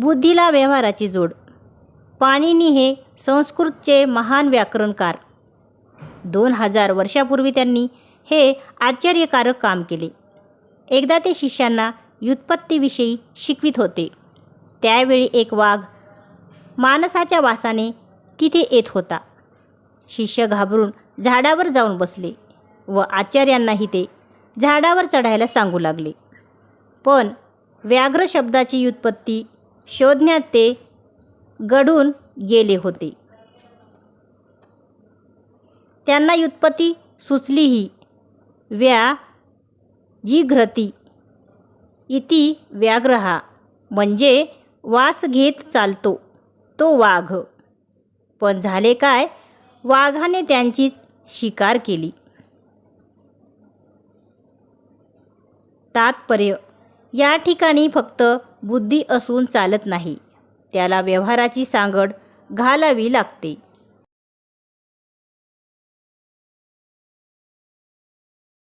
बुद्धीला व्यवहाराची जोड. पाणिनी हे संस्कृतचे महान व्याकरणकार. दोन हजार वर्षापूर्वी त्यांनी हे आश्चर्यकारक काम केले. एकदा ते शिष्यांना व्युत्पत्तीविषयी शिकवित होते. त्यावेळी एक वाघ माणसाच्या वासाने तिथे येत होता. शिष्य घाबरून झाडावर जाऊन बसले व आचार्यांनाही ते झाडावर चढायला सांगू लागले. पण व्याघ्र शब्दाची व्युत्पत्ती शोधण्यात ते घडून गेले होते. त्यांना व्युत्पत्ती सुचलीही. व्या जिघ्रती. इति व्याघ्रहा. म्हणजे वास घेत चालतो. तो वाघ. पण झाले काय? वाघाने त्यांची शिकार केली. तात्पर्य. या ठिकाणी फक्त बुद्धी असून चालत नाही. त्याला व्यवहाराची सांगड घालावी लागते.